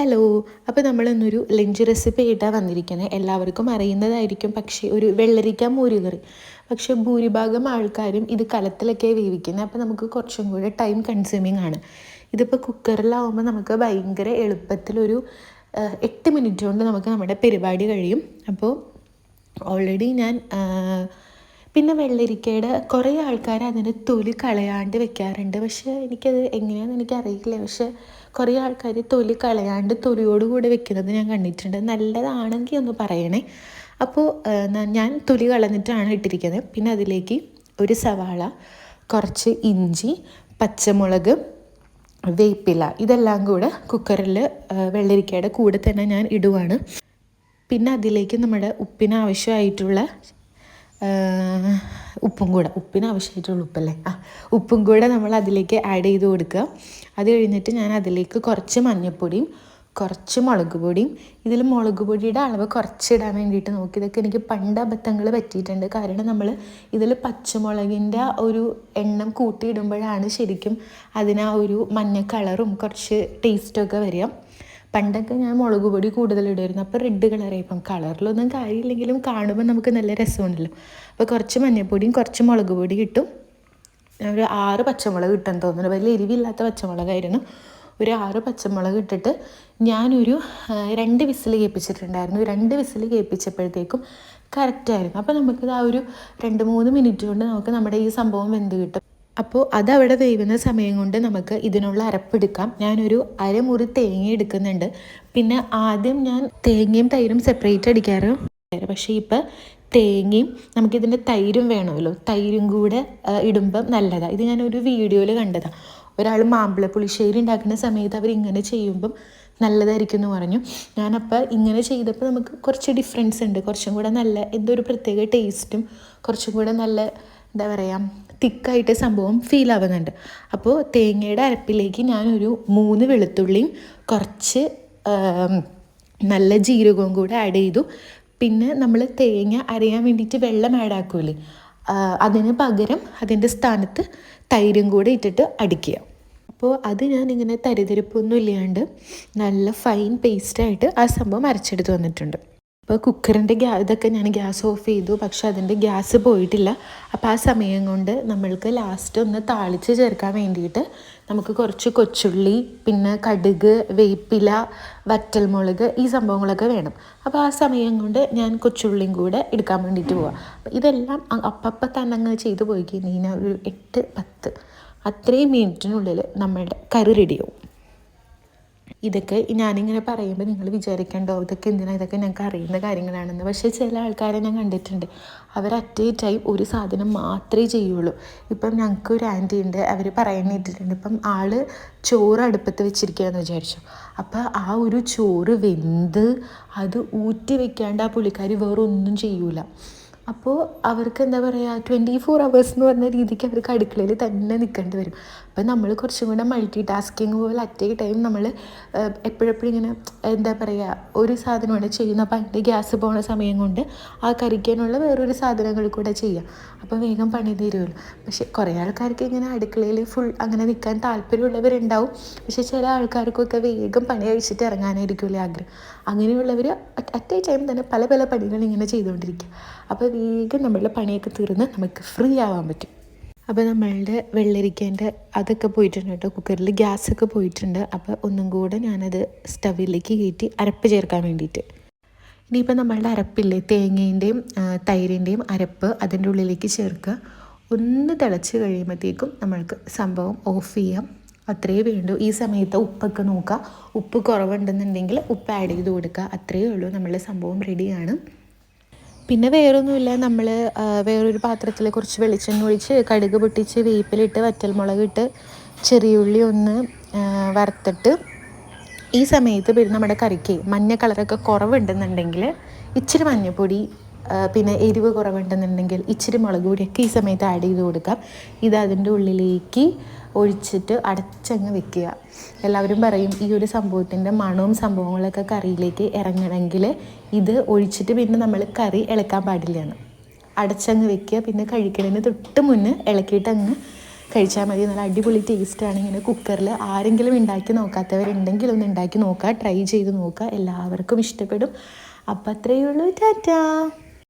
Hello അപ്പോൾ നമ്മൾ ഇന്നൊരു ലഞ്ച് റെസിപ്പി ആയിട്ടാണ് വന്നിരിക്കുന്നത് എല്ലാവർക്കും അറിയുന്നതായിരിക്കും. പക്ഷേ ഒരു വെള്ളരിക്ക മോരുകറി പക്ഷേ ഭൂരിഭാഗം ആൾക്കാരും ഇത് കലത്തിലൊക്കെ വേവിക്കുന്നത് അപ്പോൾ നമുക്ക് കുറച്ചും കൂടെ ടൈം കൺസ്യൂമിങ് ആണ്. ഇതിപ്പോൾ കുക്കറിലാവുമ്പോൾ നമുക്ക് ഭയങ്കര എളുപ്പത്തിലൊരു എട്ട് മിനിറ്റ് കൊണ്ട് നമുക്ക് നമ്മുടെ പരിപാടി കഴിയും. അപ്പോൾ ഓൾറെഡി ഞാൻ പിന്നെ വെള്ളരിക്കയുടെ കുറേ ആൾക്കാർ അതിന് തൊലി കളയാണ്ട് വെക്കാറുണ്ട്. പക്ഷേ എനിക്കത് എങ്ങനെയാണെന്ന് എനിക്കറിയില്ല. പക്ഷേ കുറേ ആൾക്കാർ തൊലി കളയാണ്ട് തൊലിയോടുകൂടി വെക്കുന്നത് ഞാൻ കണ്ടിട്ടുണ്ട്. നല്ലതാണെങ്കിൽ ഒന്ന് പറയണേ. അപ്പോൾ ഞാൻ തൊലി കളഞ്ഞിട്ടാണ് ഇട്ടിരിക്കുന്നത്. പിന്നെ അതിലേക്ക് ഒരു സവാള കുറച്ച് ഇഞ്ചി പച്ചമുളക് വേപ്പില ഇതെല്ലാം കൂടെ കുക്കറിൽ വെള്ളരിക്കയുടെ കൂടെ തന്നെ ഞാൻ ഇടുവാണ്. പിന്നെ അതിലേക്ക് നമ്മുടെ ഉപ്പിന് ആവശ്യമായിട്ടുള്ള ഉപ്പും കൂടെ. ഉപ്പിന് ആവശ്യമായിട്ടുള്ള ഉപ്പല്ലേ? ആ ഉപ്പും കൂടെ നമ്മൾ അതിലേക്ക് ആഡ് ചെയ്ത് കൊടുക്കുക. അത് കഴിഞ്ഞിട്ട് ഞാൻ അതിലേക്ക് കുറച്ച് മഞ്ഞൾപ്പൊടിയും കുറച്ച് മുളക് പൊടിയും ഇതിൽ മുളക് പൊടിയുടെ അളവ് കുറച്ചിടാൻ വേണ്ടിയിട്ട് നോക്കി. ഇതൊക്കെ എനിക്ക് പണ്ട് അബദ്ധങ്ങൾ പറ്റിയിട്ടുണ്ട്. കാരണം നമ്മൾ ഇതിൽ പച്ചമുളകിന്റെ ഒരു എണ്ണം കൂട്ടിയിടുമ്പോഴാണ് ശരിക്കും അതിന് ഒരു മഞ്ഞ കളറും കുറച്ച് ടേസ്റ്റൊക്കെ വരിക. പണ്ടൊക്കെ ഞാൻ മുളക് പൊടി കൂടുതൽ ഇടുമായിരുന്നു. അപ്പോൾ റെഡ് കളറായി ഇപ്പം കളറിലൊന്നും കാര്യമില്ലെങ്കിലും കാണുമ്പോൾ നമുക്ക് നല്ല രസമുണ്ടല്ലോ. അപ്പോൾ കുറച്ച് മഞ്ഞൾപ്പൊടിയും കുറച്ച് മുളക് പൊടി കിട്ടും. ഒരു ആറ് പച്ചമുളക് ഇട്ടെന്ന് തോന്നുന്നു. വലിയ എരിവില്ലാത്ത പച്ചമുളകായിരുന്നു. ഒരു ആറ് പച്ചമുളക് ഇട്ടിട്ട് ഞാനൊരു രണ്ട് വിസിൽ കേൾപ്പിച്ചിട്ടുണ്ടായിരുന്നു. രണ്ട് വിസിൽ കേൾപ്പിച്ചപ്പോഴത്തേക്കും കറക്റ്റായിരുന്നു അപ്പോൾ നമുക്കിത് ആ ഒരു രണ്ട് മൂന്ന് മിനിറ്റ് കൊണ്ട് നമുക്ക് നമ്മുടെ ഈ സംഭവം വെന്ത് കിട്ടും. അപ്പോൾ അതവിടെ വേവുന്ന സമയം കൊണ്ട് നമുക്ക് ഇതിനുള്ള അരപ്പെടുക്കാം ഞാനൊരു അരമുറി തേങ്ങ എടുക്കുന്നുണ്ട്. പിന്നെ ആദ്യം ഞാൻ തേങ്ങയും തൈരും സെപ്പറേറ്റ് അടിക്കാറ്. പക്ഷേ ഇപ്പം തേങ്ങയും നമുക്കിതിന്റെ തൈരും വേണമല്ലോ. തൈരും കൂടെ ഇടുമ്പം നല്ലതാണ് ഇത് ഞാനൊരു വീഡിയോയിൽ കണ്ടതാണ് ഒരാൾ മാമ്പഴ പുളിശ്ശേരി ഉണ്ടാക്കുന്ന സമയത്ത് അവർ ഇങ്ങനെ ചെയ്യുമ്പം നല്ലതായിരിക്കും എന്ന് പറഞ്ഞു. ഞാനപ്പോൾ ഇങ്ങനെ ചെയ്തപ്പോൾ നമുക്ക് കുറച്ച് ഡിഫറൻസ് ഉണ്ട്. കുറച്ചും കൂടെ നല്ല എന്തോ ഒരു പ്രത്യേക ടേസ്റ്റും കുറച്ചും കൂടെ നല്ല എന്താ പറയുക തിക്കായിട്ട് സംഭവം ഫീൽ ആവുന്നുണ്ട്. അപ്പോൾ തേങ്ങയുടെ അരപ്പിലേക്ക് ഞാനൊരു മൂന്ന് വെളുത്തുള്ളിയും കുറച്ച് നല്ല ജീരകവും കൂടെ ആഡ് ചെയ്തു. പിന്നെ നമ്മൾ തേങ്ങ അരയാൻ വേണ്ടിയിട്ട് വെള്ളം ആഡ് ആക്കൂലേ? അതിന് പകരം അതിന്റെ സ്ഥാനത്ത് തൈരും കൂടെ ഇട്ടിട്ട് അടിക്കുക. അപ്പോൾ അത് ഞാനിങ്ങനെ തരിതിരിപ്പൊന്നും ഇല്ലാണ്ട് നല്ല ഫൈൻ പേസ്റ്റായിട്ട് ആ സംഭവം അരച്ചെടുത്ത് വന്നിട്ടുണ്ട്. അപ്പോൾ കുക്കറിന്റെ ഗ്യാ ഇതൊക്കെ ഞാൻ ഗ്യാസ് ഓഫ് ചെയ്തു പക്ഷെ അതിന്റെ ഗ്യാസ് പോയിട്ടില്ല. അപ്പോൾ ആ സമയം കൊണ്ട് നമ്മൾക്ക് ലാസ്റ്റ് ഒന്ന് താളിച്ച് ചേർക്കാൻ വേണ്ടിയിട്ട് നമുക്ക് കുറച്ച് കൊച്ചുള്ളി പിന്നെ കടുക് വേപ്പില വറ്റൽമുളക് ഈ സംഭവങ്ങളൊക്കെ വേണം. അപ്പോൾ ആ സമയം കൊണ്ട് ഞാൻ കൊച്ചുള്ളിയും കൂടെ എടുക്കാൻ വേണ്ടിയിട്ട് പോവാം. അപ്പോൾ ഇതെല്ലാം അപ്പപ്പം തന്നെ അങ്ങ് ചെയ്തു പോയി കഴിഞ്ഞാൽ ഒരു എട്ട് പത്ത് അത്രയും മിനിറ്റിനുള്ളിൽ നമ്മളുടെ കറി റെഡിയാവും ഇതൊക്കെ ഞാനിങ്ങനെ പറയുമ്പോൾ നിങ്ങൾ വിചാരിക്കണ്ടോ? ഇതൊക്കെ എന്തിനാ? ഇതൊക്കെ ഞങ്ങൾക്ക് അറിയുന്ന കാര്യങ്ങളാണെന്ന്. പക്ഷേ ചില ആൾക്കാരെ ഞാൻ കണ്ടിട്ടുണ്ട്. അവർ അറ്റ് എ ടൈം ഒരു സാധനം മാത്രമേ ചെയ്യുള്ളൂ. ഇപ്പം ഞങ്ങൾക്ക് ഒരു ആന്റി ഉണ്ട്. അവർ പറയുന്നിട്ടിട്ടുണ്ട് ഇപ്പം ആൾ ചോറ് അടുപ്പത്ത് വെച്ചിരിക്കുകയെന്ന് വിചാരിച്ചു. അപ്പോൾ ആ ഒരു ചോറ് വെന്ത് അത് ഊറ്റി വെക്കാണ്ട് ആ പുള്ളിക്കാരി വേറെ ഒന്നും ചെയ്യൂല. അപ്പോൾ അവർക്ക് എന്താ പറയുക ട്വന്റി ഫോർ അവേഴ്സ് എന്ന് പറഞ്ഞ രീതിക്ക് അവർക്ക് അടുക്കളയിൽ തന്നെ നിൽക്കേണ്ടി വരും. അപ്പോൾ നമ്മൾ കുറച്ചും കൂടെ മൾട്ടി ടാസ്കിങ് പോലെ അറ്റ് ടൈം നമ്മൾ എപ്പോഴെപ്പോഴും ഇങ്ങനെ എന്താ പറയുക ഒരു സാധനമാണ് ചെയ്യുന്നത് അപ്പോൾ അതിന്റെ ഗ്യാസ് പോകുന്ന സമയം കൊണ്ട് ആ കറിക്കാനുള്ള വേറൊരു സാധനങ്ങൾ കൂടെ ചെയ്യാം. അപ്പോൾ വേഗം പണി തീരുമല്ലോ. പക്ഷേ കുറേ ആൾക്കാർക്ക് ഇങ്ങനെ അടുക്കളയിൽ ഫുൾ അങ്ങനെ നിൽക്കാൻ താല്പര്യമുള്ളവരുണ്ടാവും. പക്ഷേ ചില ആൾക്കാർക്കൊക്കെ വേഗം പണി കഴിച്ചിട്ട് ഇറങ്ങാനായിരിക്കുമല്ലേ ആഗ്രഹം. അങ്ങനെയുള്ളവർ അറ്റ് എ ടൈം തന്നെ പല പല പണികൾ ഇങ്ങനെ ചെയ്തുകൊണ്ടിരിക്കുക. അപ്പോൾ വേഗം നമ്മളുടെ പണിയൊക്കെ തീർന്ന് നമുക്ക് ഫ്രീ ആവാൻ പറ്റും. അപ്പോൾ നമ്മളുടെ വെള്ളരിക്കേന്റെ അതൊക്കെ പോയിട്ടുണ്ട് കേട്ടോ. കുക്കറിൽ ഗ്യാസൊക്കെ പോയിട്ടുണ്ട്. അപ്പോൾ ഒന്നും കൂടെ ഞാനത് സ്റ്റവിലേക്ക് കയറ്റി അരപ്പ് ചേർക്കാൻ വേണ്ടിയിട്ട്. ഇനിയിപ്പോൾ നമ്മളുടെ അരപ്പില്ലേ തേങ്ങേന്റെയും തൈരിന്റെയും അരപ്പ് അതിന്റെ ഉള്ളിലേക്ക് ചേർക്കുക. ഒന്ന് തിളച്ച് കഴിയുമ്പോഴത്തേക്കും നമ്മൾക്ക് സംഭവം ഓഫ് ചെയ്യാം. അത്രയേ വേണ്ടൂ. ഈ സമയത്ത് ഉപ്പൊക്കെ നോക്കുക. ഉപ്പ് കുറവുണ്ടെന്നുണ്ടെങ്കിൽ ഉപ്പ് ആഡ് ചെയ്ത് കൊടുക്കുക. അത്രയേ ഉള്ളൂ. നമ്മളുടെ സംഭവം റെഡിയാണ് പിന്നെ വേറൊന്നുമില്ല. നമ്മൾ വേറൊരു പാത്രത്തിൽ കുറച്ച് വെളിച്ചെണ്ണ ഒഴിച്ച് കടുക് പൊട്ടിച്ച് വേപ്പിലിട്ട് വറ്റൽമുളകിട്ട് ചെറിയുള്ളി ഒന്ന് വറുത്തിട്ട് ഈ സമയത്ത് നമ്മുടെ കറിക്ക് മഞ്ഞ കളറൊക്കെ കുറവുണ്ടെന്നുണ്ടെങ്കിൽ ഇച്ചിരി മഞ്ഞൾപ്പൊടി പിന്നെ എരിവ് കുറവുണ്ടെന്നുണ്ടെങ്കിൽ ഇച്ചിരി മുളക് പൊടിയൊക്കെ ഈ സമയത്ത് ആഡ് ചെയ്ത് കൊടുക്കാം. ഇത് അതിന്റെ ഉള്ളിലേക്ക് ഒഴിച്ചിട്ട് അടച്ചങ്ങ് വെക്കുക. എല്ലാവരും പറയും ഈ ഒരു സംഭവത്തിന്റെ മണവും സംഭവങ്ങളൊക്കെ കറിയിലേക്ക് ഇറങ്ങണമെങ്കിൽ ഇത് ഒഴിച്ചിട്ട് പിന്നെ നമ്മൾ കറി ഇളക്കാൻ പാടില്ല എന്ന് അടച്ചങ്ങ് വെക്കുക പിന്നെ കഴിക്കണതിന് തൊട്ട് മുന്നേ ഇളക്കിയിട്ട് അങ്ങ് കഴിച്ചാൽ മതി. നല്ല അടിപൊളി ടേസ്റ്റാണ് ഇങ്ങനെ കുക്കറിൽ ആരെങ്കിലും ഉണ്ടാക്കി നോക്കാത്തവരുണ്ടെങ്കിൽ ഒന്ന് ഉണ്ടാക്കി നോക്കുക ട്രൈ ചെയ്ത് നോക്കുക. എല്ലാവർക്കും ഇഷ്ടപ്പെടും. അപ്പം അത്രയേ ഉള്ളൂ. ടാറ്റാ.